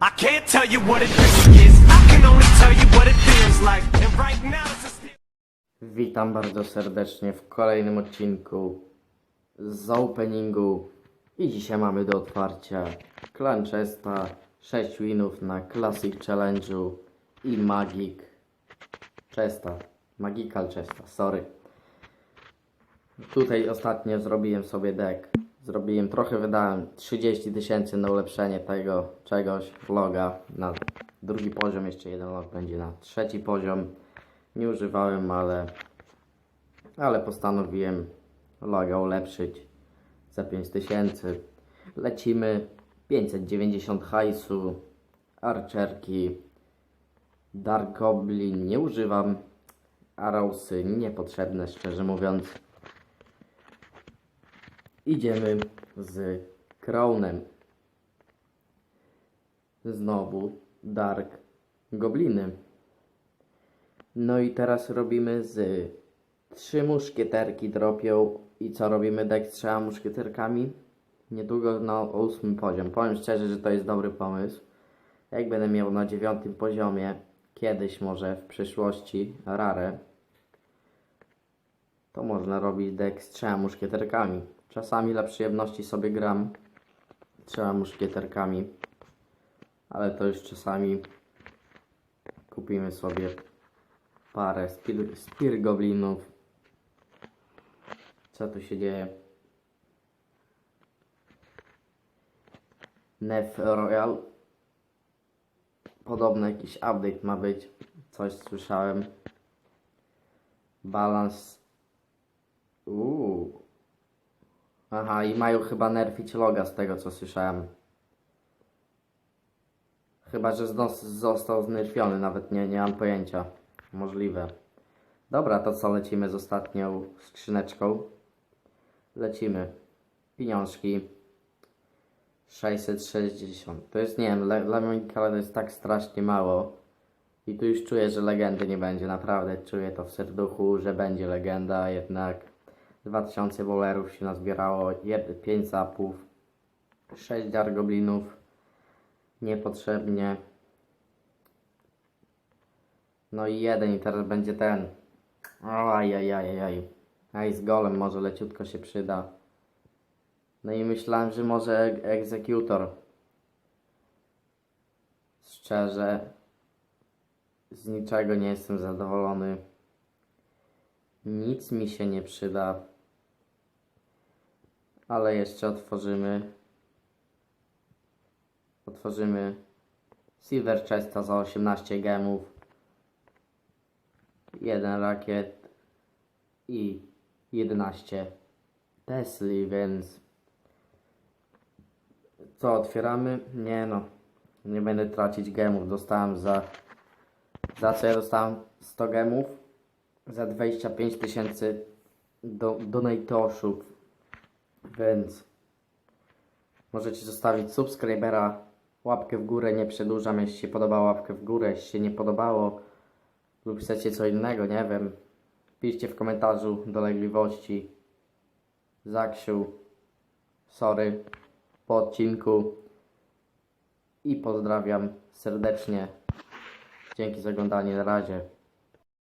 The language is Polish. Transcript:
I can't tell you what it is. I can only tell you what it feels like. And right now it's a. Witam bardzo serdecznie w kolejnym odcinku z openingu i dzisiaj mamy do otwarcia Clanchesta 6 winów na Classic Challenge'u i Magic Chesta, Magical Chesta, sorry. Tutaj ostatnio zrobiłem sobie deck. Zrobiłem trochę, wydałem 30 tysięcy na ulepszenie tego czegoś, loga na drugi poziom, jeszcze jeden log będzie na trzeci poziom. Nie używałem, ale, ale postanowiłem loga ulepszyć za 5000. Lecimy 590 hajsu, archerki, Dark Goblin nie używam, Arrowsy niepotrzebne szczerze mówiąc. Idziemy z Crownem. Znowu Dark Gobliny. No i teraz robimy z trzy muszkieterki dropią i co robimy deck z trzema muszkieterkami? Niedługo na ósmym poziom. Powiem szczerze, że to jest dobry pomysł. Jak będę miał na dziewiątym poziomie, kiedyś może w przyszłości rare, to można robić deck z trzema muszkieterkami. Czasami dla przyjemności sobie gram trzema muszkieterkami, ale to już czasami kupimy sobie parę spir goblinów. Co tu się dzieje? Nef Royal. Podobno jakiś update ma być. Coś słyszałem. Balans. Uuu. Aha, i mają chyba nerfić loga z tego co słyszałem. Chyba, że znos- został znerfiony, nawet nie, nie mam pojęcia. Możliwe. Dobra, to co lecimy z ostatnią skrzyneczką? Lecimy. Pieniążki. 660. To jest, nie wiem, le- dla mnie to jest tak strasznie mało. I tu już czuję, że legendy nie będzie. Naprawdę czuję to w serduchu, że będzie legenda. Jednak 2000 wolerów się nazbierało. 5 zapów. 6 dargoblinów. Niepotrzebnie. No i jeden i teraz będzie ten. Ajajajajaj. Ice Golem może leciutko się przyda. No i myślałem, że może eg- egzekutor. Szczerze, z niczego nie jestem zadowolony. Nic mi się nie przyda. Ale jeszcze otworzymy. Otworzymy Silver Chesta za 18 gemów. Jeden rakiet i 11 Tesli, więc co otwieramy? Nie no, nie będę tracić gemów. Dostałem za za co ja dostałem 100 gemów za 25 tysięcy do, donate'oszów, więc możecie zostawić subskrybera, łapkę w górę, nie przedłużam, jeśli się podoba łapkę w górę, jeśli się nie podobało lub chcecie co innego, nie wiem, piszcie w komentarzu dolegliwości. Zaksiu, sorry, po odcinku i pozdrawiam serdecznie. Dzięki za oglądanie, na razie.